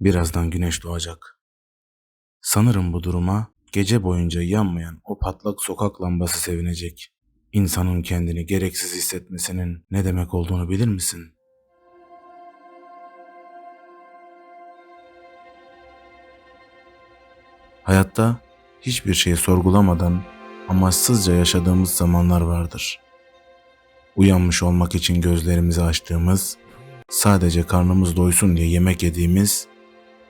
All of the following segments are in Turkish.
Birazdan güneş doğacak. Sanırım bu duruma gece boyunca yanmayan o patlak sokak lambası sevinecek. İnsanın kendini gereksiz hissetmesinin ne demek olduğunu bilir misin? Hayatta hiçbir şeyi sorgulamadan amaçsızca yaşadığımız zamanlar vardır. Uyanmış olmak için gözlerimizi açtığımız, sadece karnımız doysun diye yemek yediğimiz,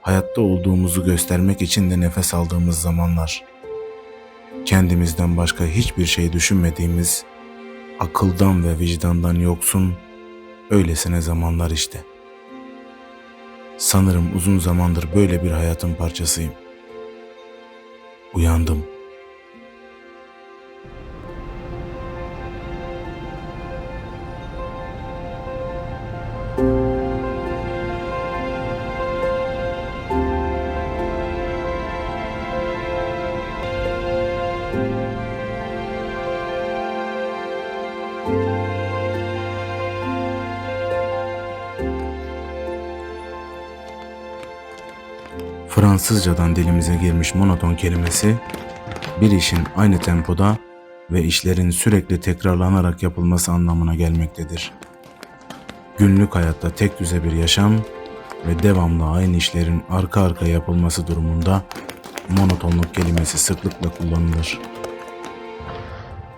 hayatta olduğumuzu göstermek için de nefes aldığımız zamanlar. Kendimizden başka hiçbir şey düşünmediğimiz, akıldan ve vicdandan yoksun, öylesine zamanlar işte. Sanırım uzun zamandır böyle bir hayatın parçasıyım. Uyandım. Fransızcadan dilimize girmiş monoton kelimesi, bir işin aynı tempoda ve işlerin sürekli tekrarlanarak yapılması anlamına gelmektedir. Günlük hayatta tek düze bir yaşam ve devamlı aynı işlerin arka arkaya yapılması durumunda monotonluk kelimesi sıklıkla kullanılır.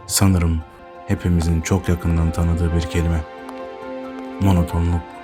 Sanırım hepimizin çok yakından tanıdığı bir kelime. Monotonluk.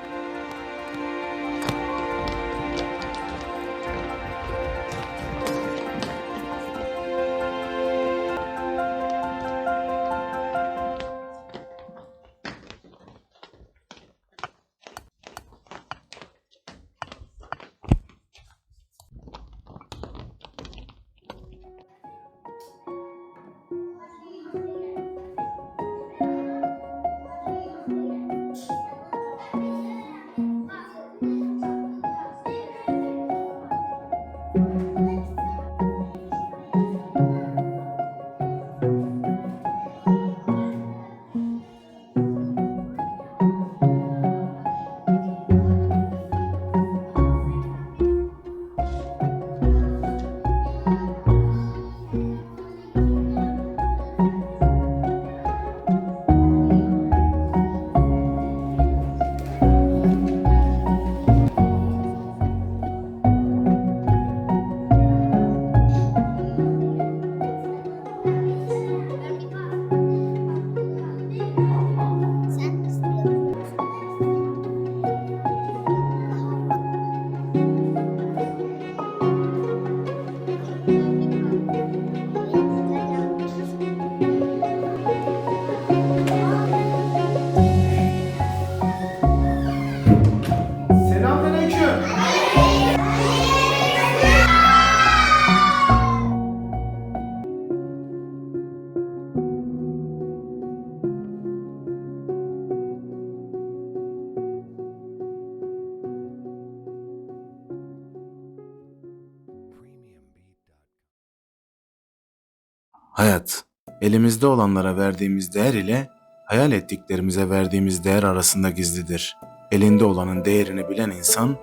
Hayat, elimizde olanlara verdiğimiz değer ile hayal ettiklerimize verdiğimiz değer arasında gizlidir. Elinde olanın değerini bilen insan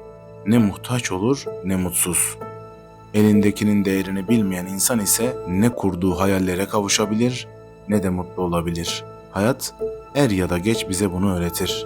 ne muhtaç olur ne mutsuz. Elindekinin değerini bilmeyen insan ise ne kurduğu hayallere kavuşabilir ne de mutlu olabilir. Hayat er ya da geç bize bunu öğretir.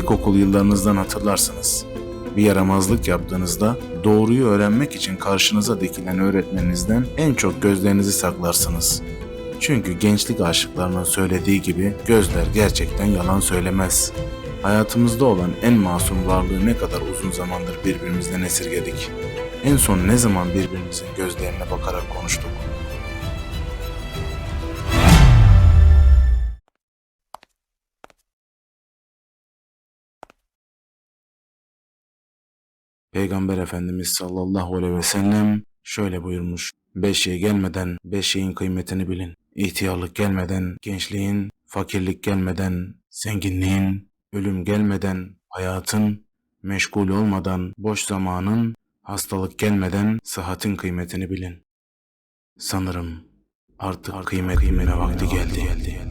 İlkokul yıllarınızdan hatırlarsınız. Bir yaramazlık yaptığınızda doğruyu öğrenmek için karşınıza dikilen öğretmeninizden en çok gözlerinizi saklarsınız. Çünkü gençlik aşıklarının söylediği gibi gözler gerçekten yalan söylemez. Hayatımızda olan en masum varlığı ne kadar uzun zamandır birbirimizden esirgedik. En son ne zaman birbirimizin gözlerine bakarak konuştuk? Peygamber Efendimiz sallallahu aleyhi ve sellem şöyle buyurmuş. Beş şey gelmeden beş şeyin kıymetini bilin. İhtiyarlık gelmeden gençliğin, fakirlik gelmeden zenginliğin, ölüm gelmeden hayatın, meşgul olmadan boş zamanın, hastalık gelmeden sıhhatin kıymetini bilin. Sanırım artık kıymet vakti geldi. geldi.